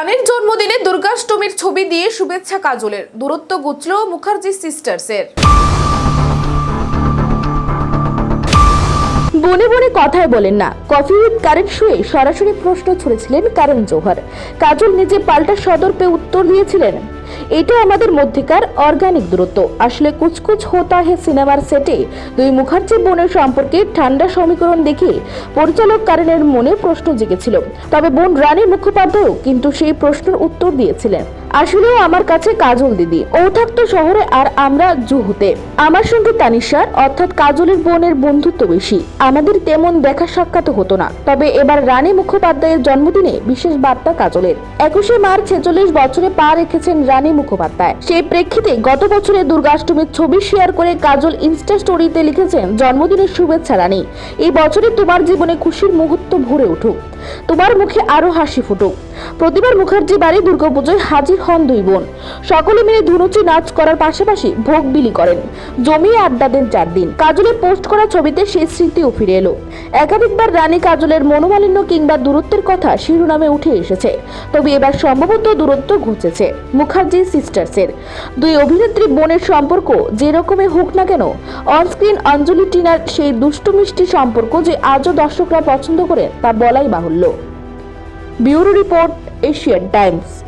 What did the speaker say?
রানীর জন্মদিনে দুর্গাষ্টমীর ছবি দিয়ে শুভেচ্ছা কাজলের। দূরত্ব গুচল মুখার্জি সিস্টার্সের। বনে বনে কথাই বলেন না, কফি উইথ কারেন্ট শুয়ে সরাসরি প্রশ্ন ছুড়েছিলেন কারণ জোহর। কাজল নিজে পাল্টা সদর্পে উত্তর দিয়েছিলেন এটা আমাদের মধ্যেকার অর্গানিক দূরত্ব। আসলে কুচকুচ হোতা হে সিনেমার সেটে দুই মুখার্জি বোনের সম্পর্কে ঠান্ডা সমীকরণ দেখে পরিচালক কারণের মনে প্রশ্ন জেগেছিল। তবে বোন রানী মুখোপাধ্যায়ও কিন্তু সেই প্রশ্নের উত্তর দিয়েছিলেন। আসলেও আমার কাছে কাজল দিদি। ও থাকতো শহরে আর আমরা জুহুতে। আমার সঙ্গে তানিশার, অর্থাৎ কাজলের বোনের বন্ধুত্ব বেশি। আমাদের তেমন দেখা সাক্ষাৎ হতো না। তবে এবার রানী মুখোপাধ্যায়ের জন্মদিনে বিশেষ বার্তা কাজলের। একুশে মার্চ ছেচল্লিশ বছরে পা রেখেছেন রানী মুখোপাধ্যায়। সেই প্রেক্ষিতে গত বছরে দুর্গাষ্টমীর ছবি শেয়ার করে কাজল ইনস্টা স্টোরিতে লিখেছেন, জন্মদিনের শুভেচ্ছা, রানী। এই বছরে তোমার জীবনে খুশির মুহূর্ত ভরে উঠুক। তোমার মুখে আরও হাসি ফুটুক। প্রতিবার মুখার্জি বাড়ি দুর্গাপুজোয় হাজির হন দুই বোন। সকলে মিলে ধুনুচি নাচ করার পাশাপাশি ভোগ বিলি করেন। জমিয়ে আড্ডা দেন চার দিন। কাজলের পোস্ট করা ছবিতে সেই স্মৃতিও ফিরে এলো। একাধিকবার রানী কাজলের মনোমালিন্য কিংবা দূরত্বের কথা শিরোনামে উঠে এসেছে। তবে এবার সম্ভবত দূরত্ব ঘুচেছে, মুখার্জি সিস্টার্সের। দুই অভিনেত্রী বোনের সম্পর্ক যে রকমই হোক না কেন, অনস্ক্রিন অঞ্জলি টিনার সেই দুষ্টু মিষ্টি সম্পর্ক যে আজও দর্শকরা পছন্দ করে তা বলাই বাহুল্য। Bureau report Asian times